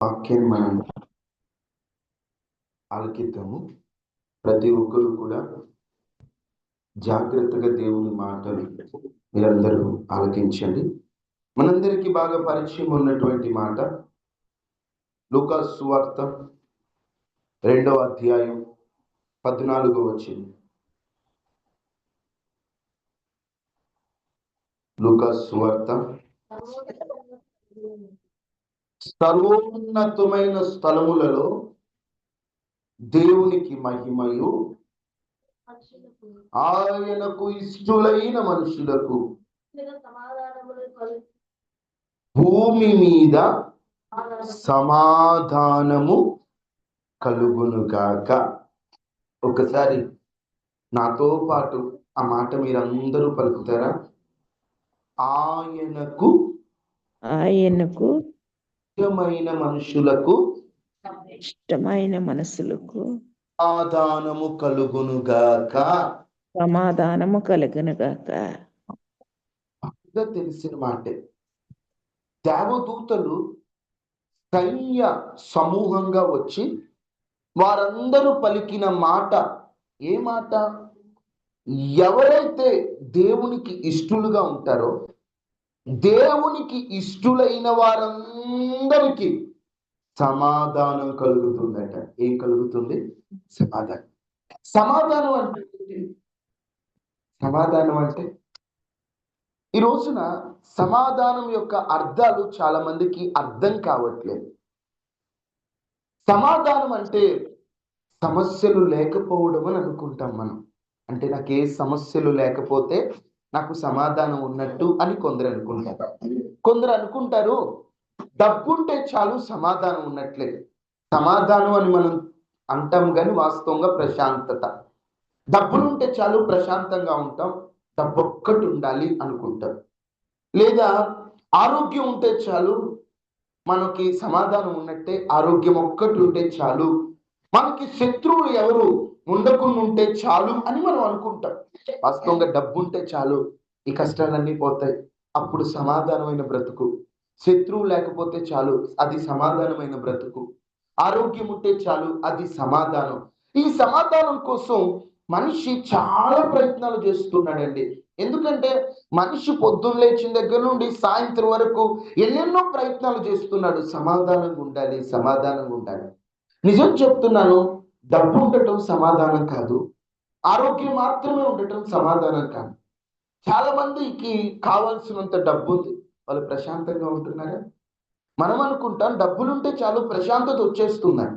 వాక్యాన్ని మనం ఆలకిద్దాము. ప్రతి ఒక్కరు కూడా జాగ్రత్తగా దేవుని మాటలు మీరందరూ ఆలకించండి. మనందరికీ బాగా పరిచయం ఉన్నటువంటి మాట లూకా సువార్త రెండవ అధ్యాయం పద్నాలుగో వచ్చింది లూకా సువార్త సర్వోన్నతమైన స్థలములలో దేవునికి మహిమయు. ఆయనకు ఇష్టలైన మనుషులకు. భూమి మీద సమాధానము కలుగునుగాక. ఒకసారి నాతో పాటు ఆ మాట మీరందరూ పలుకుతారా? ఆయనకు ఆయనకు ఇష్టమైన మనుషులకు ఇష్టమైన మనసులకు సమాధానము కలుగునుగాక. సమాధానము కలుగునుగాక. బాగా తెలిసిన మాటే. దేవదూతలు సైన్య సమూహంగా వచ్చి వారందరూ పలికిన మాట ఏ మాట? ఎవరైతే దేవునికి ఇష్టలుగా ఉంటారో దేవునికి ఇష్టులైన వారందరికీ సమాధానం కలుగుతుందట. ఏం కలుగుతుంది? సమాధానం. సమాధానం అంటే సమాధానం అంటే ఈ రోజున సమాధానం యొక్క అర్థాలు చాలా మందికి అర్థం కావట్లేదు. సమాధానం అంటే సమస్యలు లేకపోవడం అని అనుకుంటాం మనం. అంటే నాకు ఏ సమస్యలు లేకపోతే నాకు సమాధానం ఉన్నట్టు అని కొందరు అనుకుంటారు. కొందరు అనుకుంటారు డబ్బుంటే చాలు సమాధానం ఉన్నట్లే. సమాధానం అని మనం అంటాం కానీ వాస్తవంగా ప్రశాంతత. డబ్బులుంటే చాలు ప్రశాంతంగా ఉంటాం డబ్బు ఒక్కటి ఉండాలి అనుకుంటాం లేదా ఆరోగ్యం ఉంటే చాలు మనకి సమాధానం ఉన్నట్టే ఆరోగ్యం ఒక్కటి ఉంటే చాలు. మనకి శత్రువులు ఎవరు? ఉండకుండా ఉంటే చాలు అని మనం అనుకుంటాం. వాస్తవంగా డబ్బు ఉంటే చాలు ఈ కష్టాలన్నీ పోతాయి. అప్పుడు సమాధానమైన బ్రతుకు. శత్రువు లేకపోతే చాలు అది సమాధానమైన బ్రతుకు. ఆరోగ్యం ఉంటే చాలు అది సమాధానం. ఈ సమాధానం కోసం మనిషి చాలా ప్రయత్నాలు చేస్తున్నాడండి. ఎందుకంటే మనిషి పొద్దున్న లేచిన దగ్గర నుండి సాయంత్రం వరకు ఎన్నెన్నో ప్రయత్నాలు చేస్తున్నాడు. సమాధానంగా ఉండాలి సమాధానంగా ఉండాలి. నిజం చెప్తున్నాను డబ్బు ఉండటం సమాధానం కాదు. ఆరోగ్యం మాత్రమే ఉండటం సమాధానం కాదు. చాలా మందికి కావాల్సినంత డబ్బు ఉంది. వాళ్ళు ప్రశాంతంగా ఉంటున్నారా? మనం అనుకుంటాం డబ్బులుంటే చాలు ప్రశాంతత వచ్చేస్తుందని.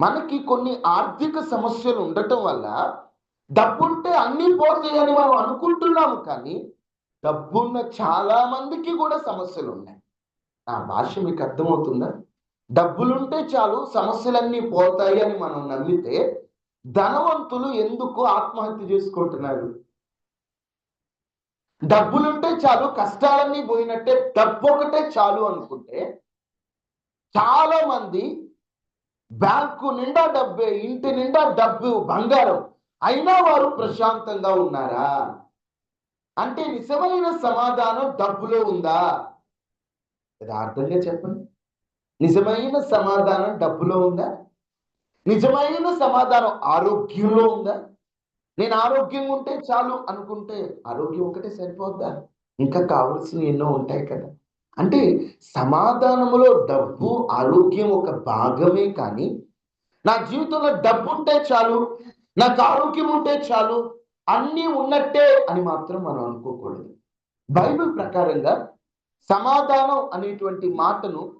మనకి కొన్ని ఆర్థిక సమస్యలు ఉండటం వల్ల డబ్బుంటే అన్ని పోతాయని మనం అనుకుంటున్నాము కానీ డబ్బున్న చాలా మందికి కూడా సమస్యలు ఉన్నాయి నా భాష మీకు అర్థమవుతుందా? డబ్బులుంటే చాలు సమస్యలన్నీ పోతాయి అని మనం నమ్మితే ధనవంతులు ఎందుకు ఆత్మహత్య చేసుకుంటున్నారు? డబ్బులుంటే చాలు కష్టాలన్నీ పోయినట్టే డబ్బు ఒకటే చాలు అనుకుంటే చాలా మంది బ్యాంకు నిండా డబ్బే ఇంటి నిండా డబ్బు బంగారం. అయినా వారు ప్రశాంతంగా ఉన్నారా? అంటే నిజమైన సమాధానం డబ్బులో ఉందా? యథార్థంగా చెప్పండి. నిజమైన సమాధానం డబ్బులో ఉందా? నిజమైన సమాధానం ఆరోగ్యంలో ఉందా? నేను ఆరోగ్యంగా ఉంటే చాలు అనుకుంటే ఆరోగ్యం ఒకటే సరిపోద్దా? ఇంకా కావలసినవి ఎన్నో ఉంటాయి కదా. అంటే సమాధానములో డబ్బు ఆరోగ్యం ఒక భాగమే కానీ నా జీవితంలో డబ్బు ఉంటే చాలు నాకు ఆరోగ్యం ఉంటే చాలు అన్నీ ఉన్నట్టే అని మాత్రం మనం అనుకోకూడదు. బైబిల్ ప్రకారంగా సమాధానం అనేటువంటి మాటను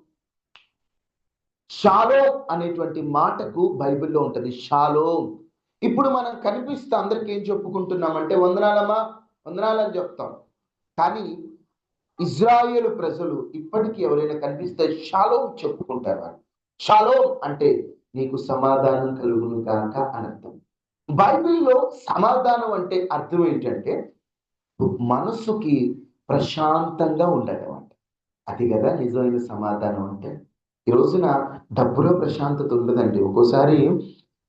షాలో అనేటువంటి మాటకు బైబిల్లో ఉంటుంది షాలో. ఇప్పుడు మనం కనిపిస్తే అందరికి ఏం చెప్పుకుంటున్నామంటే వందనాలమ్మా వందనాలని చెప్తాం. కానీ ఇజ్రాయేల్ ప్రజలు ఇప్పటికీ ఎవరైనా కనిపిస్తే షాలో చెప్పుకుంటారు? వాళ్ళు షాలో అంటే నీకు సమాధానం కలుగును కాక అని అర్థం. బైబిల్లో సమాధానం అంటే అర్థం ఏంటంటే మనసుకి ప్రశాంతంగా ఉండటం అంటే. అది కదా నిజమైన సమాధానం అంటే. ఈ రోజున డబ్బులో ప్రశాంతత ఉండదండి. ఒక్కోసారి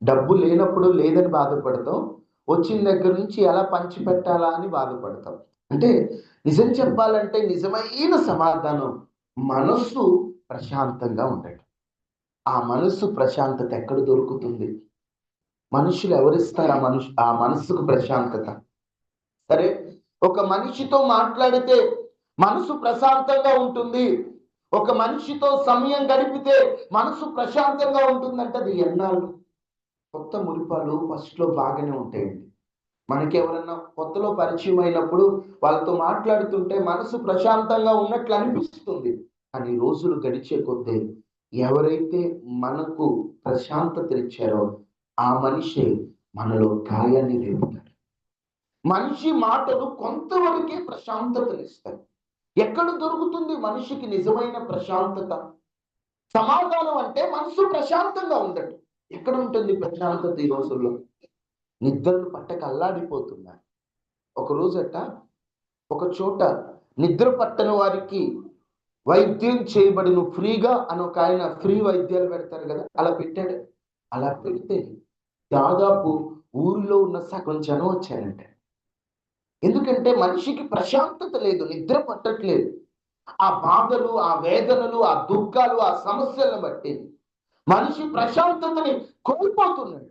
డబ్బు లేనప్పుడు లేదని బాధపడతాం. వచ్చిన దగ్గర నుంచి ఎలా పంచి పెట్టాలా అని బాధపడతాం. అంటే నిజం చెప్పాలంటే నిజమైన సమాధానం మనస్సు ప్రశాంతంగా ఉండటం. ఆ మనసు ప్రశాంతత ఎక్కడ దొరుకుతుంది? మనుషులు ఎవరిస్తారు? ఆ మనుషు ఆ మనసుకు ప్రశాంతత. సరే ఒక మనిషితో మాట్లాడితే మనసు ప్రశాంతంగా ఉంటుంది. ఒక మనిషితో సమయం గడిపితే మనసు ప్రశాంతంగా ఉంటుందంటే అది ఎన్నాళ్ళు? కొత్త మురిపాలు ఫస్ట్లో బాగానే ఉంటాయండి మనకి ఎవరన్నా కొత్తలో పరిచయం అయినప్పుడు వాళ్ళతో మాట్లాడుతుంటే మనసు ప్రశాంతంగా ఉన్నట్లు అనిపిస్తుంది. కానీ రోజులు గడిచే కొద్దీ ఎవరైతే మనకు ప్రశాంతత ఇచ్చారో ఆ మనిషి మనలో గాయాన్ని రేపుతాడు. మనిషి మాటలు కొంతవరకే ప్రశాంతతనిస్తాయి. ఎక్కడ దొరుకుతుంది మనిషికి నిజమైన ప్రశాంతత? సమాధానం అంటే మనసు ప్రశాంతంగా ఉండటం. ఎక్కడ ఉంటుంది ప్రశాంతత ఈ రోజుల్లో? నిద్రలు పట్టక అల్లాడిపోతున్నారు. ఒక రోజట ఒక చోట నిద్ర పట్టని వారికి వైద్యం చేయబడిన ఫ్రీగా అని ఒక ఆయన ఫ్రీ వైద్యాలు పెడతారు కదా అలా పెట్టాడు. అలా పెడితే దాదాపు ఊరిలో ఉన్న సగం జనం వచ్చారంటే. ఎందుకంటే మనిషికి ప్రశాంతత లేదు నిద్ర పట్టట్లేదు. ఆ బాధలు ఆ వేదనలు ఆ దుఃఖాలు ఆ సమస్యలను బట్టి మనిషి ప్రశాంతతని కోల్పోతున్నాడు.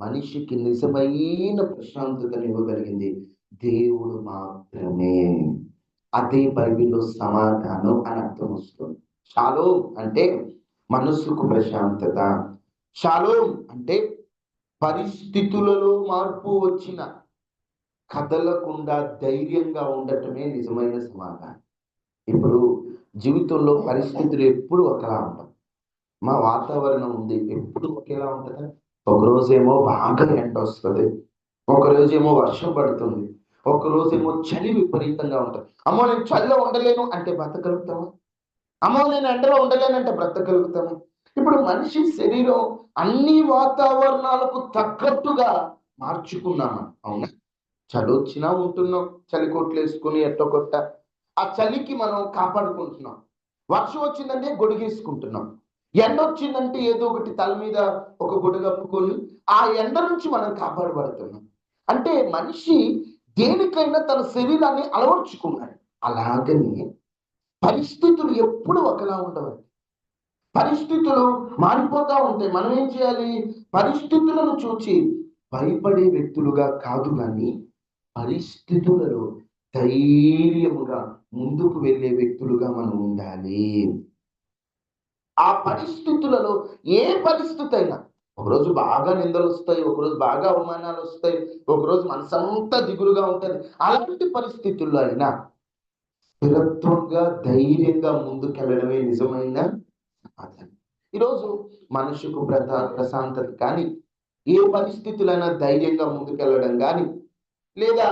మనిషికి నిజమైన ప్రశాంతతని ఇవ్వగలిగింది దేవుడు మాత్రమే. అదే బైబిల్లో సమాధానం అని అర్థం వస్తుంది. షాలోం అంటే మనసుకు ప్రశాంతత. చాలో అంటే పరిస్థితులలో మార్పు వచ్చిన కదలకుండా ధైర్యంగా ఉండటమే నిజమైన సమాధానం. ఇప్పుడు జీవితంలో పరిస్థితులు ఎప్పుడు ఒకలా ఉండవు మా వాతావరణం ఉంది ఎప్పుడు ఒకేలా ఉంటుందా? ఒకరోజేమో బాగా ఎండ వస్తుంది ఒకరోజేమో వర్షం పడుతుంది ఒకరోజేమో చలి విపరీతంగా ఉంటుంది. అమ్మో నేను చలిలో ఉండలేను అంటే బ్రతకలుగుతాము అమ్మో నేను ఎండలో ఉండలేనంటే బ్రతకలుగుతాము ఇప్పుడు మనిషి శరీరం అన్ని వాతావరణాలకు తగ్గట్టుగా మార్చుకున్నామా అవునా? చలి వచ్చినా ఉంటున్నాం చలి కొట్లు వేసుకుని ఎట్టొకొట్ట ఆ చలికి మనం కాపాడుకుంటున్నాం. వర్షం వచ్చిందంటే గొడుగేసుకుంటున్నాం. ఎండ వచ్చిందంటే ఏదో ఒకటి తల మీద ఒక గొడుగప్పుకొని ఆ ఎండ నుంచి మనం కాపాడబడుతున్నాం. అంటే మనిషి దేనికైనా తన శరీరాన్ని అలవర్చుకున్నాడు. అలాగని పరిస్థితులు ఎప్పుడు ఒకలా ఉండవండి. పరిస్థితులు మారిపోతా ఉంటాయి. మనం ఏం చేయాలి? పరిస్థితులను చూచి భయపడే వ్యక్తులుగా కాదు కానీ పరిస్థితులలో ధైర్యముగా ముందుకు వెళ్ళే వ్యక్తులుగా మనం ఉండాలి. ఆ పరిస్థితులలో ఏ పరిస్థితి అయినా ఒకరోజు బాగా నిందలు వస్తాయి ఒకరోజు బాగా అవమానాలు వస్తాయి ఒకరోజు మనసంతా దిగులుగా ఉంటుంది. అలాంటి పరిస్థితుల్లో అయినా స్థిరత్వంగా ధైర్యంగా ముందుకెళ్ళడమే నిజమైన సమాధానం ఈరోజు మనుషుకు ప్రధా ప్రశాంతత కానీ ఏ పరిస్థితులైనా ధైర్యంగా ముందుకెళ్ళడం కానీ లేదా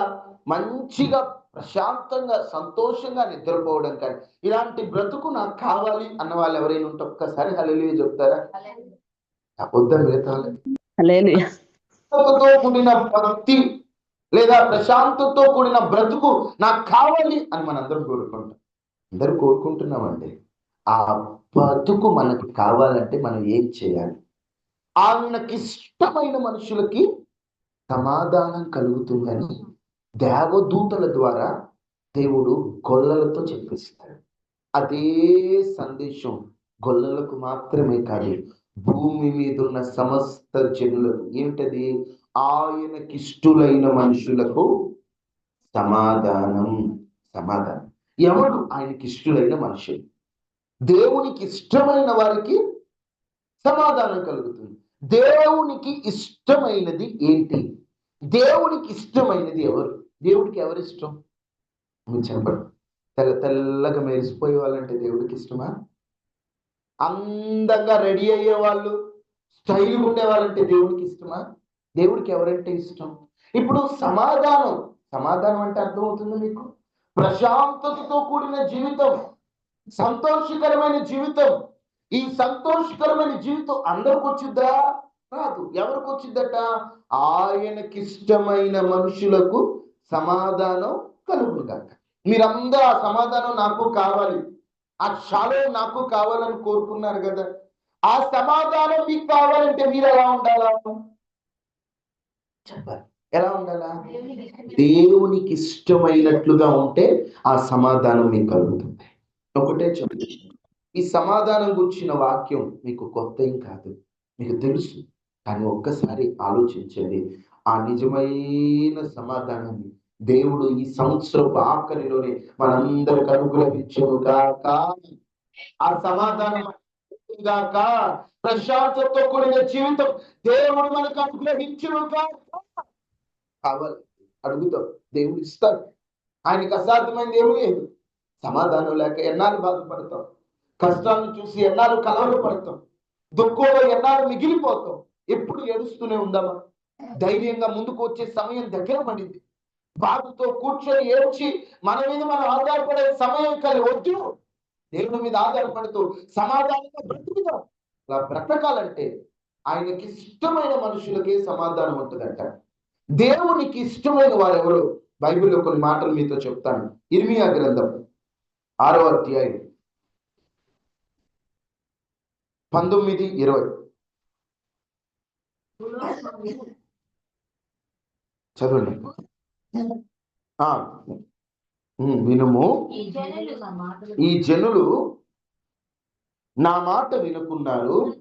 మంచిగా ప్రశాంతంగా సంతోషంగా నిద్రపోవడం కానీ ఇలాంటి బ్రతుకు నాకు కావాలి అన్న వాళ్ళు ఎవరైనా ఉంటే ఒక్కసారి హల్లెలూయా చెప్తారా? హల్లెలూయా. ప్రశాంతతతో కూడిన భక్తి లేదా ప్రశాంతతో కూడిన బ్రతుకు నాకు కావాలి అని మనందరం కోరుకుంటాం. అందరూ కోరుకుంటున్నామండి. ఆ బ్రతుకు మనకు కావాలంటే మనం ఏం చేయాలి? ఆయనకి ఇష్టమైన మనుషులకి సమాధానం కలుగుతుందని దేవదూతల ద్వారా దేవుడు గొల్లలతో చెప్పిస్తాడు. అదే సందేశం గొల్లలకు మాత్రమే కాదు భూమి మీద ఉన్న సమస్త జనులకు ఏమిటది? ఆయనకిష్టులైన మనుషులకు సమాధానం సమాధానం. ఎవడు ఆయనకి ఇష్టలైన మనుషులు? దేవునికి ఇష్టమైన వారికి సమాధానం కలుగుతుంది. దేవునికి ఇష్టమైనది ఏంటి? దేవుడికి ఇష్టమైనది ఎవరు? దేవుడికి ఎవరు ఇష్టం? మీరు చెప్పండి. తెల్ల తెల్లగా మెరిసిపోయే వాళ్ళంటే దేవుడికి ఇష్టమా? అందంగా రెడీ అయ్యే వాళ్ళు స్టైల్ ఉండే వాళ్ళంటే దేవుడికి ఇష్టమా? దేవుడికి ఎవరంటే ఇష్టం? ఇప్పుడు సమాధానం. సమాధానం అంటే అర్థమవుతుంది మీకు? ప్రశాంతతతో కూడిన జీవితం సంతోషకరమైన జీవితం. ఈ సంతోషకరమైన జీవితం అందరికి వచ్చిద్దా కాదు. ఎవరికి వచ్చిద్దట ఆయనకిష్టమైన మనుషులకు సమాధానం కలుగుగాక మీరందరూ ఆ సమాధానం నాకు కావాలి. ఆ శాలో నాకు కావాలని కోరుకున్నారు కదా. ఆ సమాధానం మీకు కావాలంటే మీరు ఎలా ఉండాలా? చెప్పాలి. ఎలా ఉండాలా? దేవునికి ఇష్టమైనట్లుగా ఉంటే ఆ సమాధానం మీకు కలుగుతుంది. ఒకటే చెప్తుంది ఈ సమాధానం గురించిన వాక్యం మీకు కొత్త ఏం కాదు. మీకు తెలుసు. కానీ ఒక్కసారి ఆలోచించండి ఆ నిజమైన సమాధానాన్ని దేవుడు ఈ సంవత్సరపు ఆఖరిలోనే మనందరికి అనుగ్రహించను కాక ఆ సమాధానం గాక. ప్రశాంతతో కూడిన జీవితం దేవుడు మనకు అనుగ్రహించును కాక కావాలి అడుగుతాం దేవుడు ఇస్తాడు. ఆయనకి అసాధ్యమైంది ఏమీ లేదు. సమాధానం లేక ఎన్నాళ్ళు బాధపడతాం. కష్టాలను చూసి ఎన్నాళ్ళు కలవలు పడతాం దుఃఖంలో ఎన్నాళ్ళు మిగిలిపోతాం. ఎప్పుడు ఏడుస్తూనే ఉందామా ధైర్యంగా ముందుకు వచ్చే సమయం దగ్గర పడింది. బాధతో కూర్చొని ఏడ్చి మన మీద మనం ఆధారపడే సమయం కలి వద్దు. దేవుడి మీద ఆధారపడుతూ సమాధానంగా బ్రతుకుదాం. అలా బ్రతకాలంటే ఆయనకి ఇష్టమైన మనుషులకే సమాధానం ఉంటుందంట. దేవునికి ఇష్టమైన వారెవరు? బైబిల్లో కొన్ని మాటలు మీతో చెప్తాను. ఇర్మియా గ్రంథం ఆరో అధ్యాయం పంతొమ్మిది ఇరవై. చదవండి. వినుము. ఈ జనులు నా మాట వినుకున్నారు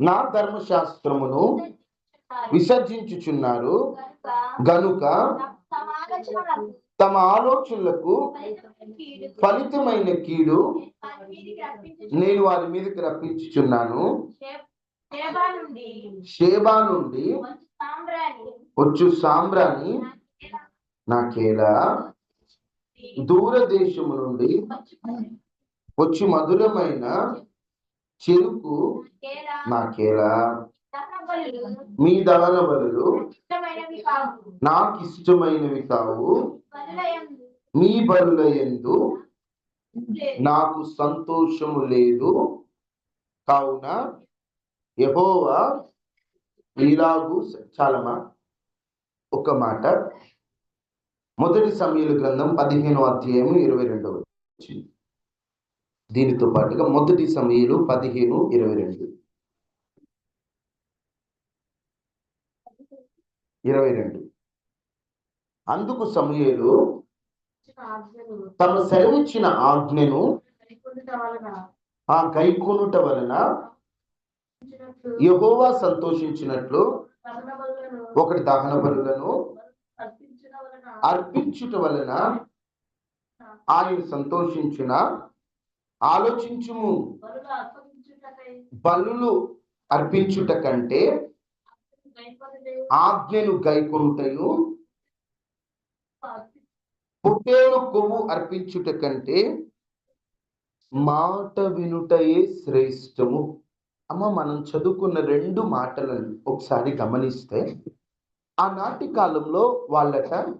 నా ధర్మశాస్త్రమును విసర్జించుచున్నారు. గనుక తమ ఆలోచనలకు తమ ఆలోచనలకు ఫలితమైన కీడు నేను వారి మీదకి రప్పించుచున్నాను. షేబా నుండి వచ్చు సాంబ్రాణి నాకేలా? దూరదేశము నుండి వచ్చి మధురమైన చెరుకు నాకేలా? మీ దహన ఇష్టమైనవి కావు నాకు ఇష్టమైనవి కావు మీ బలుల యందు లేదు. నాకు సంతోషము లేదు. కావున యహోవా ఇలాగు చాలమా ఒక మాట. మొదటి సమయాల గ్రంథం పదిహేను అధ్యాయము ఇరవై రెండవ దీనితో పాటుగా మొదటి సమయాలు పదిహేను ఇరవై రెండు. ఇరవై రెండు. అందుకు సమయాలు తమ సెలవిచ్చిన ఆజ్ఞను కైకొనుట ఆ గైకొనుట వలన యహోవా సంతోషించినట్లు ఒకటి దహన బలులను అర్పించుట వలన ఆయన సంతోషించిన ఆలోచించుము. బలులు అర్పించుట కంటే ఆజ్ఞను గైకొనుటయు పుట్టేను కొవ్వు అర్పించుట కంటే మాట వినుటయే శ్రేష్టము. అమ్మ మనం చదువుకున్న రెండు మాటలను ఒకసారి గమనిస్తే ఆనాటి కాలంలో వాళ్ళట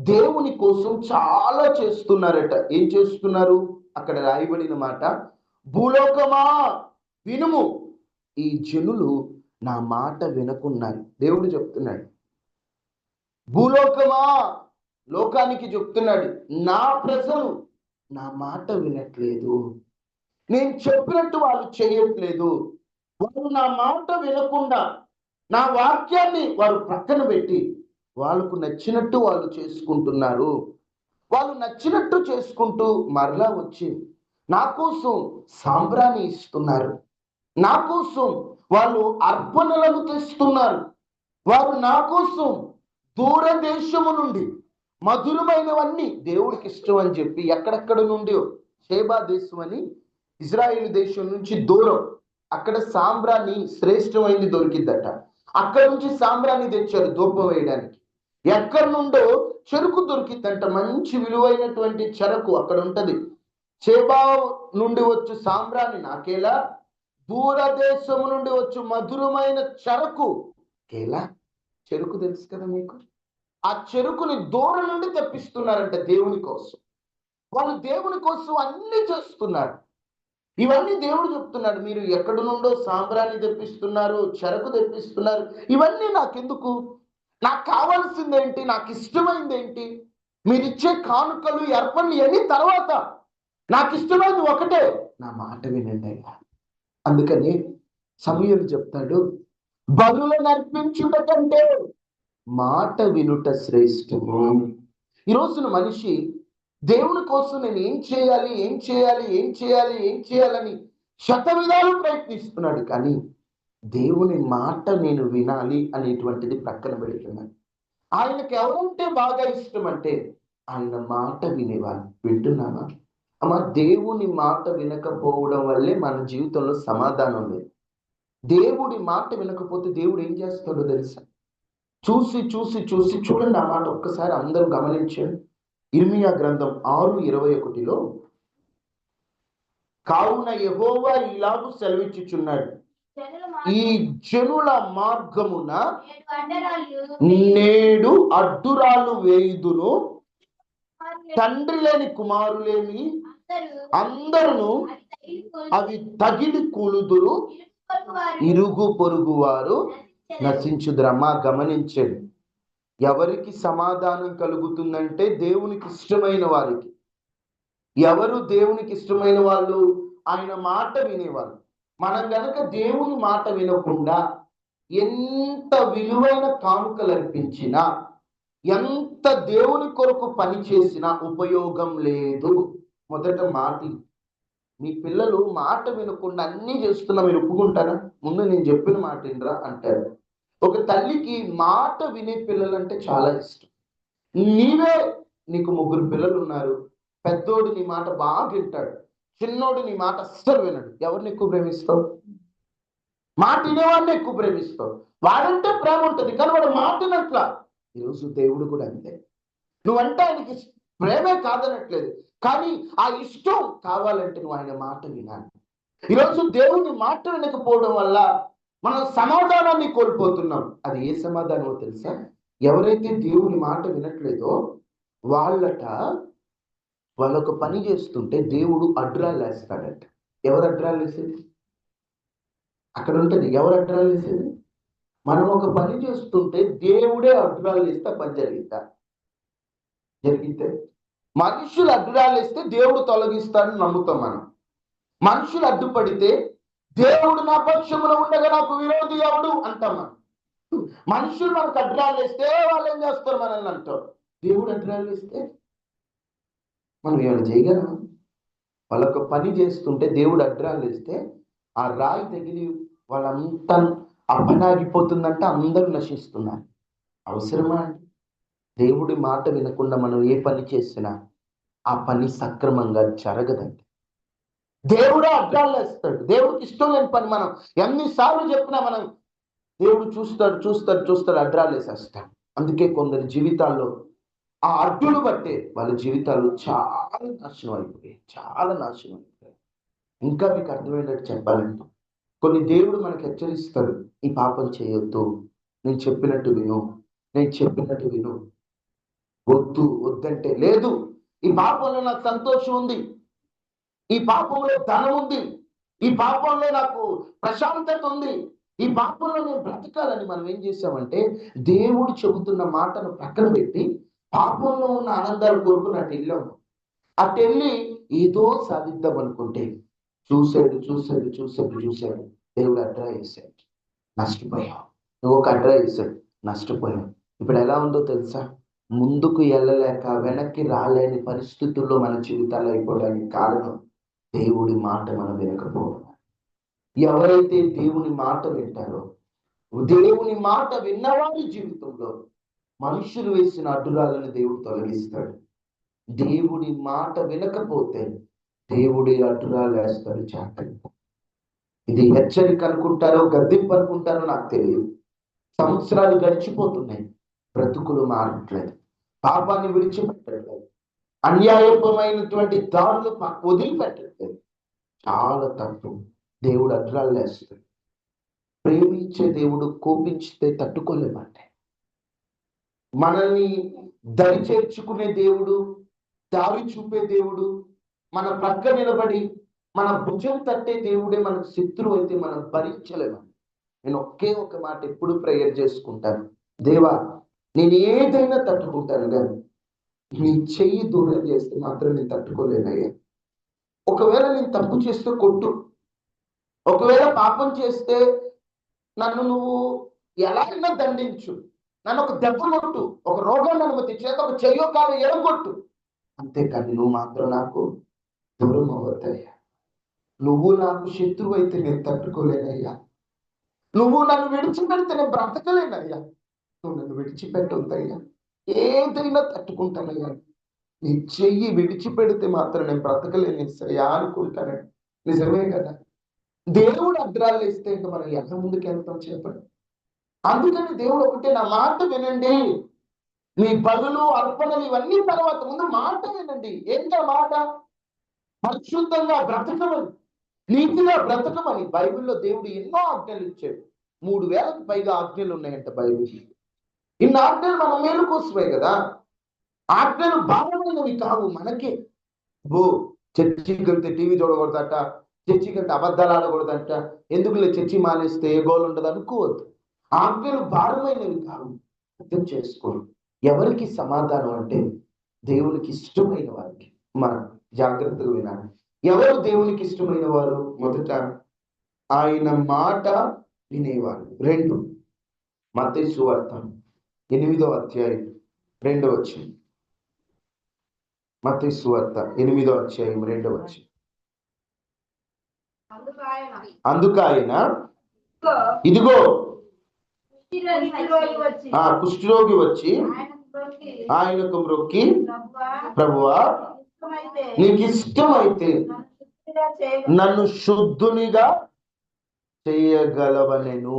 దేవుని కోసం చాలా చేస్తున్నారట. ఏం చేస్తున్నారు? అక్కడ రాయబడిన మాట భూలోకమా వినుము. ఈ జనులు నా మాట వినకున్నారు. దేవుడు చెప్తున్నాడు భూలోకమా లోకానికి చెప్తున్నాడు నా ప్రజలు నా మాట వినట్లేదు. నేను చెప్పినట్టు వాళ్ళు చేయట్లేదు. వారు నా మాట వినకుండా నా వాక్యాన్ని వారు ప్రక్కన పెట్టి వాళ్ళకు నచ్చినట్టు వాళ్ళు చేసుకుంటున్నారు. వాళ్ళు నచ్చినట్టు చేసుకుంటూ మరలా వచ్చి నా కోసం సాంబ్రాన్ని ఇస్తున్నారు. నా కోసం వాళ్ళు అర్పణలను తెస్తున్నారు. వారు నా కోసం దూరదేశము నుండి మధురమైనవన్నీ దేవుడికి ఇష్టం అని చెప్పి ఎక్కడెక్కడ నుండి షేబా దేశం అని ఇజ్రాయిల్ దేశం నుంచి దూరం అక్కడ సాంబ్రాన్ని శ్రేష్టమైంది దొరికిందట. అక్కడ నుంచి సాంబ్రాన్ని తెచ్చారు ధూపం వేయడానికి. ఎక్కడి నుండో చెరుకు దొరికిద్దంట మంచి విలువైనటువంటి చెరకు అక్కడ ఉంటది. చేబా నుండి వచ్చు సాంబ్రాన్ని నాకేలా? దూరదేశము నుండి వచ్చు మధురమైన చెరకు. కేలా? చెరుకు తెలుసు కదా మీకు? ఆ చెరుకుని దూరం నుండి తెప్పిస్తున్నారంట దేవుని కోసం. వాళ్ళు దేవుని కోసం అన్ని చేస్తున్నారు. ఇవన్నీ దేవుడు చెప్తున్నాడు. మీరు ఎక్కడి నుండో సాంబ్రాన్ని తెప్పిస్తున్నారు చెరకు తెప్పిస్తున్నారు. ఇవన్నీ నాకెందుకు? నాకు కావాల్సింది ఏంటి నాకు ఇష్టమైంది ఏంటి మీరు ఇచ్చే కానుకలు ఈ అర్పణలు ఇవన్నీ తర్వాత. నాకు ఇష్టమైనది ఒకటే. నా మాట వినండి అయ్యా. అందుకని సమయులు చెప్తాడు. బలులను అర్పించుట కంటే మాట వినుట శ్రేష్టము. ఈ రోజున మనిషి దేవుని కోసం నేను ఏం చేయాలి ఏం చేయాలి ఏం చేయాలి ఏం చేయాలని శత విధాలు ప్రయత్నిస్తున్నాడు కానీ దేవుని మాట నేను వినాలి అనేటువంటిది ప్రక్కన పెడుతున్నాను ఆయనకి ఎవరంటే బాగా ఇష్టం అంటే ఆయన మాట వినేవాళ్ళు. వింటున్నామా అమ్మ దేవుని మాట వినకపోవడం వల్లే మన జీవితంలో సమాధానం లేదు. దేవుడి మాట వినకపోతే దేవుడు ఏం చేస్తాడో తెలుసా? చూసి చూసి చూసి చూడండి ఆ మాట ఒక్కసారి అందరూ గమనించండి. ఇర్మియా గ్రంథం ఆరు ఇరవై ఒకటిలో కావున యహోవా ఇలాగు సెలవిచ్చుచున్నాడు. ఈ జనుల మార్గమున నేడు అడ్డురాలు వేయుదును. తండ్రి లేని కుమారులేమి? అందరూ అందరును అవి తగిలి కూలుదురు. ఇరుగు పొరుగు వారు ఇరుగు నశించుద్రమ్మా గమనించండి. ఎవరికి సమాధానం కలుగుతుందంటే దేవునికి ఇష్టమైన వారికి. ఎవరు దేవునికి ఇష్టమైన వాళ్ళు? ఆయన మాట వినేవారు. మనం గనక దేవుని మాట వినకుండా ఎంత విలువైన కానుకలు అర్పించినా ఎంత దేవుని కొరకు పని చేసినా ఉపయోగం లేదు. మొదట మాట మీ పిల్లలు మాట వినకుండా అన్నీ చేస్తున్నా మీరు ఒప్పుకుంటారా? ముందు నేను చెప్పిన మాట ఏంట్రా అంటారు. ఒక తల్లికి మాట వినే పిల్లలంటే చాలా ఇష్టం. నీవే నీకు ముగ్గురు పిల్లలు ఉన్నారు పెద్దోడు నీ మాట బాగా వింటాడు. చిన్నోడు నీ మాట అస్సలు వినడు. ఎవరిని ఎక్కువ ప్రేమిస్తావు? మాట వినేవాడిని ఎక్కువ ప్రేమిస్తావు. వాడంటే ప్రేమ ఉంటుంది కానీ వాడు మాట వినట్లా. ఈరోజు దేవుడు కూడా అంతే. నువ్వంటే ఆయనకి ప్రేమే కాదనట్లేదు. కానీ ఆ ఇష్టం కావాలంటే నువ్వు ఆయన మాట వినాలి. ఈరోజు దేవుని మాట వినకపోవడం వల్ల మనం సమాధానాన్ని కోల్పోతున్నాం. అది ఏ సమాధానమో తెలుసా? ఎవరైతే దేవుని మాట వినట్లేదో వాళ్ళట వాళ్ళొక పని చేస్తుంటే దేవుడు అడ్రాలు వేస్తాడట. ఎవరు అడ్రాలు వేసేది? అక్కడ ఉంటుంది. ఎవరు అడ్రాలు వేసేది? మనం ఒక పని చేస్తుంటే దేవుడే అడ్రాలు వేస్తే పని జరిగిద్దా జరిగితే మనుషులు అడ్డురాలు ఇస్తే దేవుడు తొలగిస్తాడని నమ్ముతాం మనం. మనుషులు అడ్డుపడితే దేవుడు నా పక్షమున ఉండగా నాకు విరోధి ఎవడు? అంటాం మనం మనుషులు మనకు అడ్డురాలు వేస్తే వాళ్ళు ఏం చేస్తారు మనల్ని అంటారు దేవుడు అడ్డురాలు వేస్తే మనం ఏమైనా చేయగలమా? వాళ్ళొక పని చేస్తుంటే దేవుడు అడ్డురాలు వేస్తే ఆ రాయి తగిలి వాళ్ళంతా ఆ పని ఆగిపోతుందంటే అందరూ నశిస్తున్నారు. అవసరమా అండి? దేవుడి మాట వినకుండా మనం ఏ పని చేసినా ఆ పని సక్రమంగా జరగదండి. దేవుడు అడ్డాలు వేస్తాడు దేవుడికి ఇష్టం లేని పని మనం ఎన్నిసార్లు చెప్పినా మనం దేవుడు చూస్తాడు చూస్తాడు చూస్తాడు అడ్డాలు వేసేస్తాడు. అందుకే కొందరి జీవితాల్లో ఆ అడ్డులు బట్టే వాళ్ళ జీవితాలు చాలా నాశనం అయిపోయాయి చాలా నాశనం అయిపోయాయి. ఇంకా మీకు అర్థమయ్యేటట్టు చెప్పాలంటే కొన్ని దేవుడు మనకు హెచ్చరిస్తాడు ఈ పాపం చేయొద్దు. నేను చెప్పినట్టు విను. నేను చెప్పినట్టు విను. వద్దు వద్దంటే లేదు. ఈ పాపంలో నాకు సంతోషం ఉంది. ఈ పాపంలో ధనం ఉంది. ఈ పాపంలో నాకు ప్రశాంతత ఉంది. ఈ పాపంలో నేను బ్రతకాలని మనం ఏం చేసామంటే దేవుడు చెబుతున్న మాటను పక్కన పెట్టి పాపంలో ఉన్న ఆనందాలు కోరుకుని అటు వెళ్ళాము అటు వెళ్ళి ఏదో సాధిద్దాం అనుకుంటే చూశాడు చూశాడు చూశాడు చూశాడు. దేవుడు అడ్రా చేశాడు. నష్టపోయాం. నువ్వు ఒక అడ్రా చేశాడు. నష్టపోయాం. ఇప్పుడు ఎలా ఉందో తెలుసా? ముందుకు వెళ్ళలేక వెనక్కి రాలేని పరిస్థితుల్లో మన జీవితాలు అయిపోవడానికి కారణం దేవుడి మాట మనం వినకపోవడం. ఎవరైతే దేవుని మాట వింటారో దేవుని మాట విన్నవారి జీవితంలో మనుషులు వేసిన అడ్డురాలను దేవుడు తొలగిస్తాడు. దేవుడి మాట వినకపోతే దేవుడి అడ్డురాలు వేస్తాడు జాగ్రత్త ఇది హెచ్చరిక అనుకుంటారో గద్దెంపు అనుకుంటారో నాకు తెలియదు. సంవత్సరాలు గడిచిపోతున్నాయి. బ్రతుకులు మారట్లేదు. పాపాన్ని విడిచిపెట్టట్లేదు. అన్యాయమైనటువంటి దారులు ప- చాలా తప్పు. దేవుడు అడ్రాలు వేస్తాడు ప్రేమించే దేవుడు కోపించితే తట్టుకోలేమంటే. మనల్ని దరి చేర్చుకునే దేవుడు దారి చూపే దేవుడు మన ప్రక్క నిలబడి మన భుజం తట్టే దేవుడే మన శత్రువు అయితే మనం భరించలేము నేను ఒకే ఒక మాట ఎప్పుడు ప్రేయర్ చేసుకుంటాను. దేవా నేను ఏదైనా తట్టుకుంటాను కానీ నీ చెయ్యి దూరం చేస్తే మాత్రం నేను తట్టుకోలేనయ్యా. ఒకవేళ నేను తప్పు చేస్తే కొట్టు. ఒకవేళ పాపం చేస్తే నన్ను నువ్వు ఎలాగైనా దండించు. నన్ను ఒక దెబ్బ కొట్టు. ఒక రోగాన్ని అనుమతి చేత ఒక చెయ్యో కాదు ఎడగొట్టు అంతేకాని నువ్వు మాత్రం నాకు దూరం అవ్వద్దయ్యా. నువ్వు నాకు శత్రువు అయితే నేను తట్టుకోలేనయ్యా. నువ్వు నన్ను విడిచిపెడితే నేను బ్రతకలేనయ్యా. నువ్వు నన్ను విడిచిపెట్టొద్దయ్యా. ఏదైనా తట్టుకుంటానయ్యా నీ చెయ్యి విడిచిపెడితే మాత్రం నేను బ్రతకలేను సయ్యా నిజమే కదా? దేవుడు అగ్రాలు ఇస్తే ఇంకా మనం ఎక్కడ ముందుకు వెళ్తాం చెప్పండి? అందుకని దేవుడు ఒకటే నా మాట వినండి. మీ బదులు అర్పణలు ఇవన్నీ తర్వాత ముందు మాట వినండి. ఏంటో మాట? పరిశుద్ధంగా బ్రతకమని నీతిగా బ్రతకమని బైబిల్లో దేవుడు ఎన్నో ఆజ్ఞలు ఇచ్చాడు. మూడు వేలకు పైగా ఆజ్ఞలు ఉన్నాయంట బైబిల్ ఇన్ని ఆజ్ఞలు మన మేలు కోసమే కదా? ఆజ్ఞలు భారమైనవి కావు మనకే. ఓ చర్చికి వెళ్తే టీవీ చూడకూడదట చర్చికి వెళ్తే అబద్ధాలు ఆడకూడదంట ఎందుకులే చర్చి మానేస్తే ఏ గోల్ ఉండదు అనుకోవద్దు. ఆజ్ఞలు భారమైనవి కావు. అర్థం చేసుకోండి. ఎవరికి సమాధానం అంటే దేవునికి ఇష్టమైన వారికి. మనం జాగ్రత్తగా వినాలి. ఎవరు దేవునికి ఇష్టమైన వారు? మొదట ఆయన మాట వినేవారు. రెండు మత సువార్త. ఎనిమిదో అధ్యాయం రెండో వచ్చి మత్తయి సువార్త ఎనిమిదో అధ్యాయం రెండో వచ్చి అందుకు ఆయన ఇదిగో, వచ్చి ఆ కుష్ఠరోగి వచ్చి ఆయనకు మ్రొక్కి ప్రభువా, నీకు ఇష్టమైతే నన్ను శుద్ధునిగా చేయగలవనెను.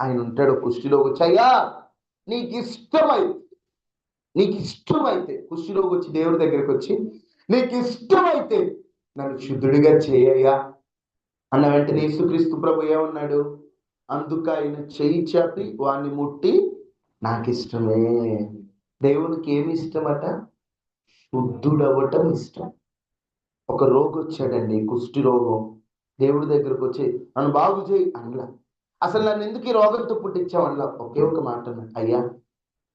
ఆయన ఉంటాడు కుష్టిలోకి వచ్చాయా నీకు ఇష్టమైతే నీకు ఇష్టమైతే కుష్టిలోకి వచ్చి దేవుడి దగ్గరికి వచ్చి నీకు ఇష్టమైతే నన్ను శుద్ధుడిగా చేయయ్యా అన్న వెంటనే యేసుక్రీస్తు ప్రభు ఏమన్నాడు? అందుకు ఆయన చెయ్యి చాపి వాణ్ణి ముట్టి నాకు ఇష్టమే దేవునికి ఏమి ఇష్టమట? శుద్ధుడవ్వటం ఇష్టం. ఒక రోగి వచ్చాడండి కుష్టి రోగం దేవుడి దగ్గరకు వచ్చి నన్ను బాగు చేయి అనలా. అసలు నన్ను ఎందుకు ఈ రోగంతో పుట్టించావు అనలా ఒకే ఒక మాట అయ్యా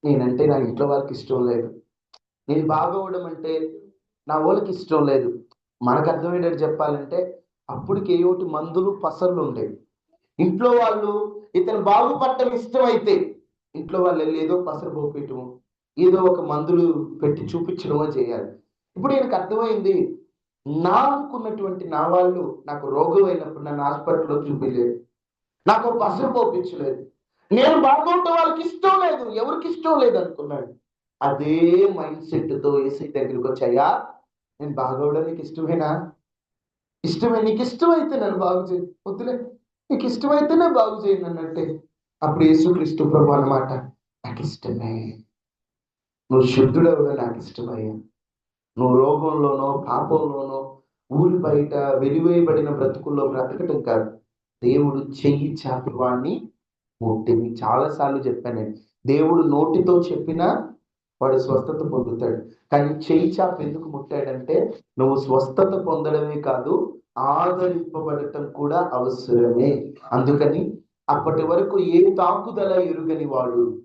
నేనంటే నా ఇంట్లో వాళ్ళకి ఇష్టం లేదు. నేను బాగోవడం అంటే నా వాళ్ళకి ఇష్టం లేదు. మనకు అర్థమయ్యేటట్టు చెప్పాలంటే అప్పటికి ఏ ఒకటి మందులు పసర్లు ఉండేవి. ఇంట్లో వాళ్ళు ఇతను బాగుపడటం ఇష్టమైతే ఇంట్లో వాళ్ళు వెళ్ళి ఏదో పసరు పోపేయటము ఏదో ఒక మందులు పెట్టి చూపించడమో చేయాలి. ఇప్పుడు ఈయనకు అర్థమైంది నా అనుకున్నటువంటి నా వాళ్ళు నాకు రోగం అయినప్పుడు నన్ను హాస్పిటల్లో చూపించలేదు. నాకు ఒక అసలు పోపించలేదు నేను బాగుంటే వాళ్ళకి ఇష్టం లేదు. ఎవరికి ఇష్టం లేదు అనుకున్నాడు. అదే మైండ్ సెట్తో ఏసై దగ్గరికి వచ్చాయా? నేను బాగోవడానికి ఇష్టమేనా? ఇష్టమే నీకు ఇష్టమైతే నన్ను బాగు చేయి. వద్దులే. నీకు ఇష్టమైతేనే బాగు చేయను అన్నట్టే. అప్పుడు యేసుక్రీస్తు ప్రభు అన్నమాట నాకు ఇష్టమే. నువ్వు శుద్ధుడవుగా నాకు ఇష్టమయ్యా. నువ్వు రోగంలోనో పాపంలోనో ఊరి బయట వెలివేయబడిన బ్రతుకుల్లో బ్రతకటం కాదు. దేవుడు చెయ్యి చాపి వాడిని ముట్టింది చాలా చాలాసార్లు చెప్పాను నేను. దేవుడు నోటితో చెప్పినా వాడు స్వస్థత పొందుతాడు. కానీ చెయ్యి చాపి ఎందుకు ముట్టాడంటే నువ్వు స్వస్థత పొందడమే కాదు ఆదరింపబడటం కూడా అవసరమే. అందుకని అప్పటి వరకు ఏ తాకుదల ఎరుగని వాడు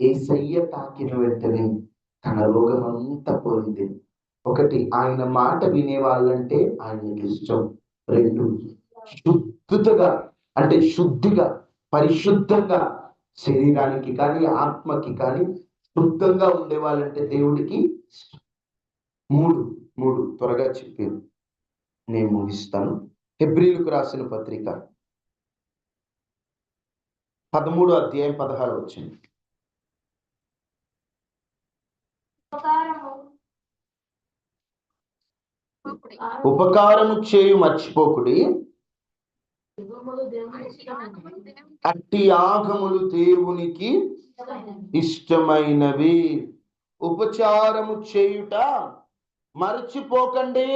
ఏ సయ్య తాకిన వెంటనే తన రోగం అంతా పోయింది. ఒకటి ఆయన మాట వినే వాళ్ళంటే ఆయనకి ఇష్టం. రెండు శుద్ధుతగా అంటే శుద్ధిగా పరిశుద్ధంగా శరీరానికి కానీ ఆత్మకి కానీ శుద్ధంగా ఉండే వాళ్ళంటే దేవుడికి. మూడు మూడు త్వరగా చెప్పాను నేను ముగిస్తాను హెబ్రిలకు రాసిన పత్రిక పదమూడు అధ్యాయం పదహారు వచ్చింది ఉపకారము చేయు మర్చిపోకుడి. అట్టి యాగములు దేవునికి ఇష్టమైనవి. ఇష్టమైనవి ఉపచారము చేయుట మరచిపోకండి.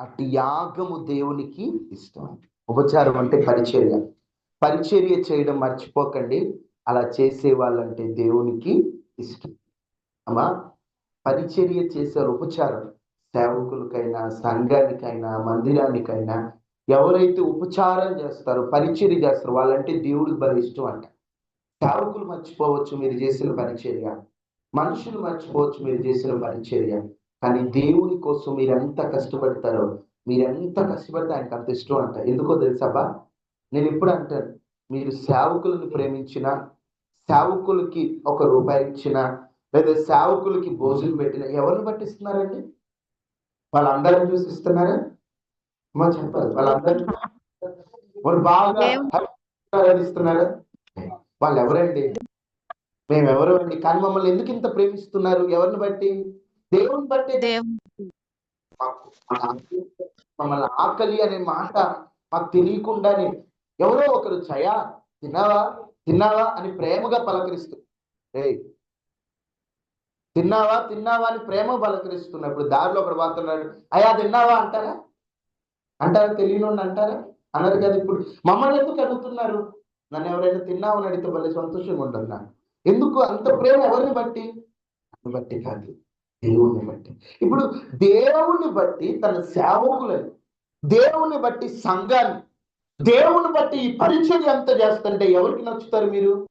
అట్టి యాగము దేవునికి ఇష్టం. ఉపచారం అంటే పరిచర్య. పరిచర్య చేయడం మర్చిపోకండి. అలా చేసే వాళ్ళంటే దేవునికి ఇష్టం. అమ్మా పరిచర్య చేసే ఉపచారం. సేవకులకైనా సంఘానికైనా మందిరానికైనా ఎవరైతే ఉపచారం చేస్తారో పరిచర్య చేస్తారో వాళ్ళంటే దేవుడికి బలి ఇష్టం అంట. సేవకులు మర్చిపోవచ్చు మీరు చేసిన పరిచర్య. మనుషులు మర్చిపోవచ్చు మీరు చేసిన పరిచర్య. కానీ దేవుని కోసం మీరు ఎంత కష్టపడతారో మీరు ఎంత కష్టపడితే ఆయనకు అంత ఇష్టం అంట. ఎందుకో తెలుసాబా నేను ఎప్పుడు అంటాను మీరు సేవకులను ప్రేమించిన సేవకులకి ఒక రూపాయి ఇచ్చిన లేదా సేవకులకి భోజనం పెట్టిన ఎవరిని బట్టి వాళ్ళందరం చూసి ఇస్తున్నారా అమ్మా చెప్పాలి వాళ్ళందరినీ వాళ్ళు బాగా ఇస్తున్నారా వాళ్ళు ఎవరండి మేము ఎవరు అండి? కానీ మమ్మల్ని ఎందుకు ఇంత ప్రేమిస్తున్నారు? ఎవరిని బట్టి? దేవుని బట్టి. మమ్మల్ని ఆకలి అనే మాట మాకు తెలియకుండానే ఎవరో ఒకరు జయా తిన్నావా? తిన్నావా? అని ప్రేమగా పలకరిస్తూ తిన్నావా? తిన్నావా? అని ప్రేమ పలకరిస్తున్నప్పుడు దారిలో ఒకడు పోతున్నాడు అయ్యా తిన్నావా? అంటారా? అంటారు? తెలియనుండి అంటారా? అన్నారు కదా ఇప్పుడు. మమ్మల్ని ఎందుకు అడుగుతున్నారు? నన్ను ఎవరైనా తిన్నామని అడిగితే భలే సంతోషంగా ఉంటుంది నాకు. ఎందుకు? అంత ప్రేమ ఎవరిని బట్టి? బట్టి కాదు. దేవుణ్ణి బట్టి. ఇప్పుడు దేవుణ్ణి బట్టి తన సేవకులను దేవుణ్ణి బట్టి సంఘాన్ని దేవుని బట్టి ఈ పరిచర్య ఎంత చేస్తుంటే ఎవరికి నచ్చుతారు మీరు?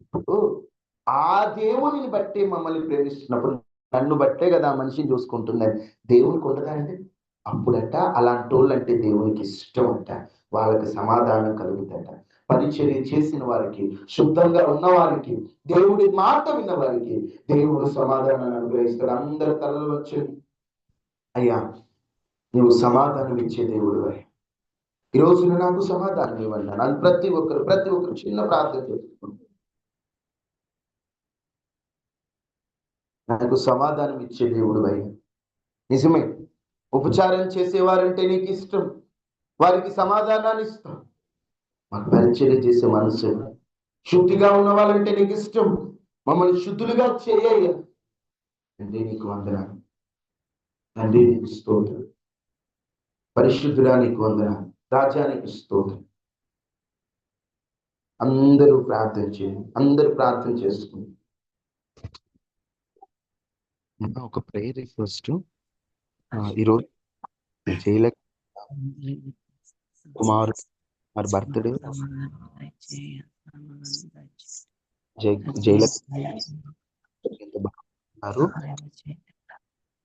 ఇప్పుడు ఆ దేవునిని బట్టి మమ్మల్ని ప్రేమిస్తున్నప్పుడు నన్ను బట్టే కదా ఆ మనిషిని చూసుకుంటున్నారు. దేవునికి ఉండదా అండి అప్పుడట అలాంటి వాళ్ళంటే దేవునికి ఇష్టం అంట వాళ్ళకి సమాధానం కలుగుతుంట పరిచర్య చేసిన వారికి శుద్ధంగా ఉన్న వారికి దేవుడి మాట విన్న వారికి దేవుడు సమాధానాన్ని అనుగ్రహిస్తాడు. అందరి తలలో వచ్చి అయ్యా నువ్వు సమాధానం ఇచ్చే దేవుడు ఈ రోజున నాకు సమాధానం ఇవ్వండి అని ప్రతి ఒక్కరు ప్రతి ఒక్కరు చిన్న ప్రార్థన చేసుకుంటారు. నాకు సమాధానం ఇచ్చే దేవుడు అయ్యా. నిజమే. ఉపచారం చేసేవారంటే నీకు ఇష్టం. వారికి సమాధానాన్ని ఇస్తాం. మాకు పరిచయం చేసే మనసు శుద్ధిగా ఉన్న వాళ్ళంటే నీకు ఇష్టం. మమ్మల్ని శుద్ధులుగా చేయ అంటే నీకు వందనాలు. తండ్రి నీకు స్తోత్రం. పరిశుద్ధుడా నీకు వందనాలు. రాజానికి స్తోత్రం. అందరూ ప్రార్థన చేయండి. అందరూ ప్రార్థన చేసుకుని ఒక ప్రేయర్ రిక్వెస్ట్. ఈరోజు చేయలేక కుమారు మరి బర్త్డే. జై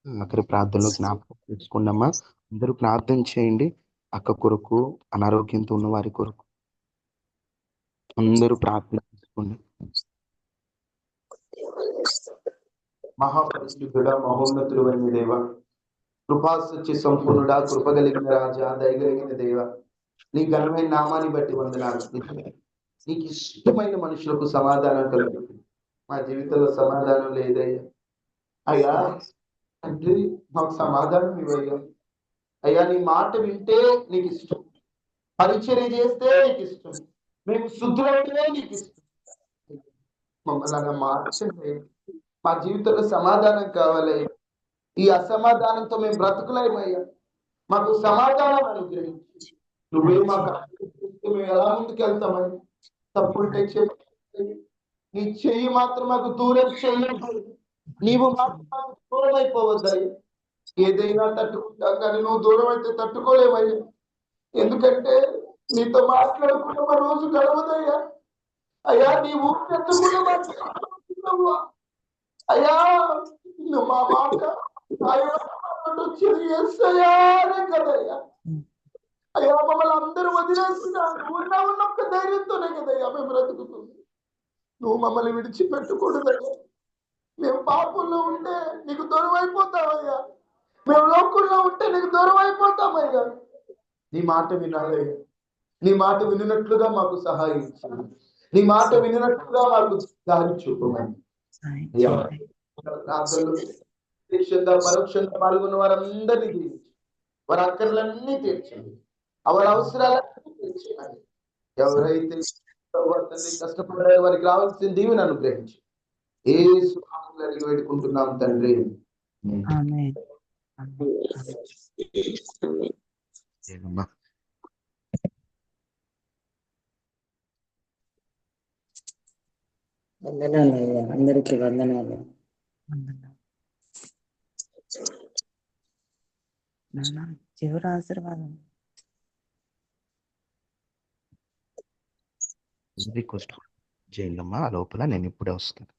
అక్కడ ప్రార్థనలో జ్ఞాపకం తెచ్చుకున్నామా అందరూ ప్రార్థన చేయండి. అక్క కొరకు అనారోగ్యంతో ఉన్న వారి కొరకు. అందరూ ప్రార్థన చేసుకోండి. మహాపరిశుద్ధుడ మహోన్నతుడు అయిన దేవ కృపా సత్య సంపూర్ణుడా కృప కలిగిన రాజా దయగలిగిన దేవ. నీ ఘనమైన నామాన్ని బట్టి వందనాలు. నీకు ఇష్టమైన మనుషులకు సమాధానం కలుగు మా జీవితంలో సమాధానం లేదయ్యా. అయ్యా అంటే మాకు సమాధానం ఇవ్వయ్యా. అయ్యా నీ మాట వింటే నీకు ఇష్టం. పరిచర్య చేస్తే నీకు ఇష్టం. మేము శుద్ధులైతే నీకు ఇష్టం. మమ్మల్ని అలా మార్చండి మా జీవితంలో సమాధానం కావాలి ఈ అసమాధానంతో మేము బ్రతుకులేమయ్యా మాకు సమాధానం అనుగ్రహించి. నువ్వే మాకు మేము ఎలా ముందుకెళ్తామని తప్పుంటే చెప్పి నీ చెయ్యి మాత్రం మాకు దూరం చేయలేదు నీవు మాత్రం దూరం అయిపోవద్దయ్యా. ఏదైనా తట్టుకుంటాం కానీ నువ్వు దూరం అయితే తట్టుకోలేవయ్యా ఎందుకంటే నీతో మాట్లాడకుండా మా రోజు గడవదయ్యా. అయ్యా నీ ఊరు ఎత్తకుండా అయ్యా మా మాట అయ్యా వచ్చేది ఎస్సయ్యానే కదయ్యా అయ్యా మమ్మల్ని అందరూ వదిలేస్తున్నారు ఉన్న ఉన్న ఒక్క ధైర్యంతోనే కదయ్యా మేము బ్రతుకుతుంది నువ్వు మమ్మల్ని విడిచిపెట్టకూడదయ్యా మేము పాపంలో ఉంటే నీకు దూరం అయిపోతామయ్యా మేము లోకుల్లో ఉంటే నీకు దూరం అయిపోతామయ్యా నీ మాట వినాలయ్యా నీ మాట వినినట్లుగా మాకు సహాయం ఇచ్చింది నీ మాట వినినట్లుగా మాకు దారి చూపమని. ప్రత్యక్షంగా పరోక్షంగా పాల్గొన్న వారందరినీ దీవించి. వారి అక్కర్లన్నీ తీర్చండి వారి అవసరాలన్నీ తీర్చండి ఎవరైతే తండ్రి కష్టపడారో వారికి రావాల్సిన దీవెని అనుగ్రహించి. ఏ సుఖాలు అడిగి పెట్టుకుంటున్నాం తండ్రి? వందనాలు అయ్యా. అందరికీ వందనాలు. చివరి ఆశీర్వాదం రిక్వెస్ట్ చేయండి అమ్మా ఆ లోపల నేను ఇప్పుడే వస్తాను